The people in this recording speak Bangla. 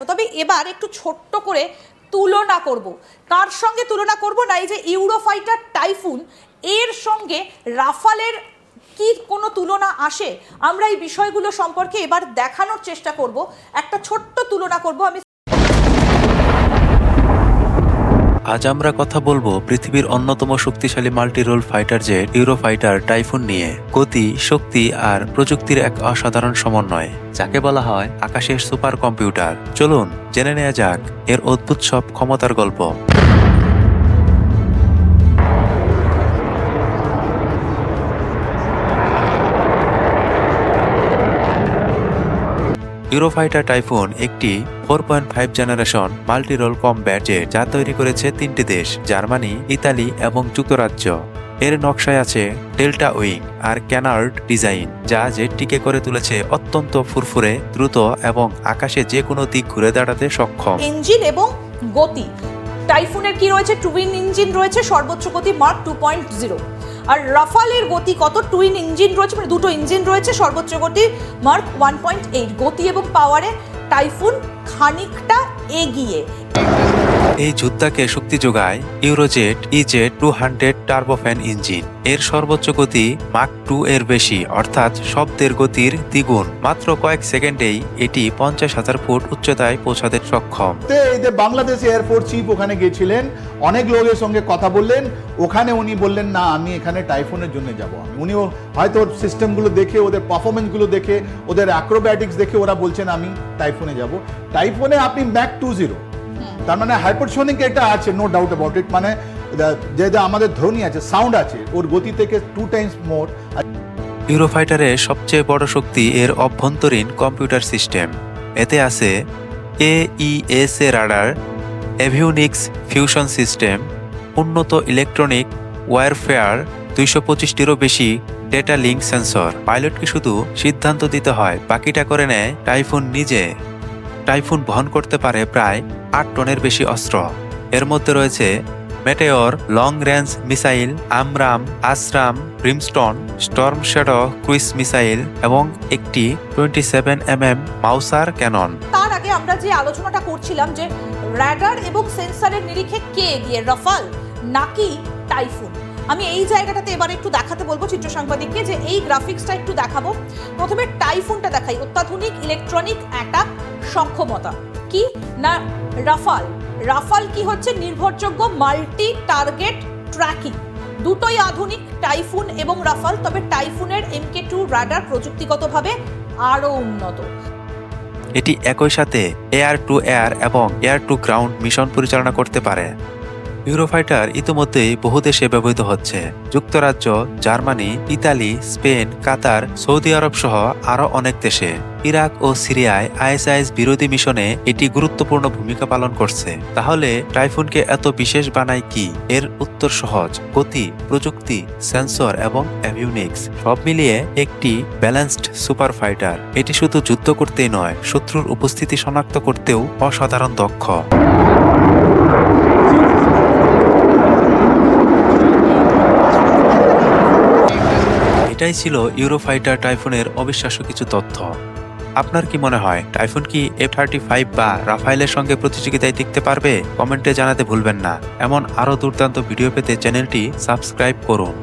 তবে এবার একটু ছোট্ট করে তুলনা করব। কার সঙ্গে তুলনা করব না? এই যে ইউরোফাইটার টাইফুন, এর সঙ্গে রাফালের কি কোনো তুলনা আসে? আমরা এই বিষয়গুলো সম্পর্কে এবার দেখানোর চেষ্টা করব। একটা ছোট্ট তুলনা করব। আমি আজ আমরা কথা বলব পৃথিবীর অন্যতম শক্তিশালী multirole fighter jet Eurofighter Typhoon নিয়ে। গতি, শক্তি আর প্রযুক্তির এক অসাধারণ সমন্বয়, যাকে বলা হয় আকাশের সুপার কম্পিউটার চলুন, জেনে নেওয়া যাক এর অদ্ভুত সব ক্ষমতার গল্প। ইউরোফাইটার টাইফুন একটি four point five generation multirole combat jet যা তৈরি করেছে তিনটি দেশ, জার্মানি, ইতালি এবং যুক্তরাজ্য। এর নকশায় আছে ডেল্টা উইং আর ক্যানার্ড ডিজাইন, যা জেটটিকে করে তুলেছে অত্যন্ত ফুরফুরে, দ্রুত এবং আকাশে যে কোনো দিক ঘুরে দাঁড়াতে সক্ষম। ইঞ্জিন এবং গতি। টাইফুনের কি রয়েছে? টুইন ইঞ্জিন রয়েছে, সর্বোচ্চ গতি মার্ক টু পয়েন্ট জিরো। আর রাফালের গতি কত? টুইন ইঞ্জিন রয়েছে মানে দুটো ইঞ্জিন রয়েছে, সর্বোচ্চ গতি মার্ক ওয়ান পয়েন্ট এইট গতি এবং পাওয়ারে টাইফুন খানিকটা এগিয়ে। এই যোদ্ধাকে শক্তি যোগায় Eurojet, E J two hundred turbofan engine. এর সর্বোচ্চ গতি মাক টু এর বেশি, অর্থাৎ শব্দের গতির দ্বিগুণ। মাত্র কয়েক সেকেন্ডেই এটি পঞ্চাশ হাজার ফুট উচ্চতায় পৌঁছাতে সক্ষম। এই যে বাংলাদেশ এয়ারফোর্স চিফ ওখানে গিয়েছিলেন, অনেক লোকের সঙ্গে কথা বললেন, ওখানে উনি বললেন, না, আমি এখানে টাইফোনের জন্য যাব আমি। উনি হয়তো ওর সিস্টেমগুলো দেখে, ওদের পারফরমেন্সগুলো দেখে, ওদের অ্যাক্রোব্যাটিক্স দেখে ওরা বলছেন, আমি টাইফোনে যাব। টাইফোনে আপনি ম্যাক টু জিরো তার মানে হাইপারসোনিক এটা আছে নো ডাউট অ্যাবাউট ইট মানে যে যে আমাদের ধ্বনি আছে সাউন্ড আছে, ওর গতি থেকে টু টাইমস মোর ইউরোফাইটারের সবচেয়ে বড় শক্তি এর অভ্যন্তরীণ কম্পিউটার সিস্টেম এতে আছে AES A radar avionics fusion system উন্নত ইলেকট্রনিক ওয়ারফেয়ার দুইশো পঁচিশটিরও বেশি ডেটা লিঙ্ক সেন্সর পাইলটকে শুধু সিদ্ধান্ত দিতে হয়, বাকিটা করে নেয় টাইফুন নিজে। টাইফুন বহন করতে পারে প্রায় আট টনের বেশি অস্ত্র। এর মধ্যে রয়েছে Meteor long range missile AMRAAM ASRAAM Brimstone Storm Shadow cruise missile এবং একটি twenty seven M M Mauser cannon তার আগে আমরা যে আলোচনাটা করছিলাম যে র্যাডার এবং সেন্সরের নিরিখে কে এগিয়ে নাকি টাইফুন? আমি এই জায়গাটাতে এবার একটু দেখাতে বলব চিত্র সাংবাদিককে যে এই গ্রাফিক্সটা একটু দেখাবো। প্রথমে টাইফুনটা দেখাই, অত্যাধুনিক ইলেকট্রনিক অ্যাটাক সক্ষমতা। কি? না, রাফাল। রাফাল কি হচ্ছে? নির্ভরযোগ্য মাল্টি টার্গেট ট্র্যাকিং দুটোই আধুনিক টাইফুন এবং রাফাল, তবে টাইফুনের এমকে টু রাডার প্রযুক্তিগতভাবে আরও উন্নত। এটি একই সাথে এয়ার টু এয়ার এবং এয়ার টু গ্রাউন্ড মিশন পরিচালনা করতে পারে। ইউরোফাইটার ইতিমধ্যেই বহু দেশে ব্যবহৃত হচ্ছে। যুক্তরাজ্য, Germany, Italy, Spain, Qatar, Saudi Arab সহ আরও অনেক দেশে। ইরাক ও সিরিয়ায় আইএসআইএস বিরোধী মিশনে এটি গুরুত্বপূর্ণ ভূমিকা পালন করছে। তাহলে টাইফুনকে এত বিশেষ বানায় কি? এর উত্তর সহজ। গতি, প্রযুক্তি, সেন্সর এবং অ্যাভিউনিক্স সব মিলিয়ে একটি ব্যালেন্সড সুপার ফাইটার এটি শুধু যুদ্ধ করতেই নয়, শত্রুর উপস্থিতি শনাক্ত করতেও অসাধারণ দক্ষ। এটাই ছিল ইউরোফাইটার টাইফুনের অবিশ্বাস্য কিছু তথ্য। আপনার কি মনে হয়, টাইফুন কি এফ থার্টি ফাইভ বা রাফাইলের সঙ্গে প্রতিযোগিতায় দেখতে পারবে? কমেন্টে জানাতে ভুলবেন না। এমন আরও দুর্দান্ত ভিডিও পেতে চ্যানেলটি সাবস্ক্রাইব করুন।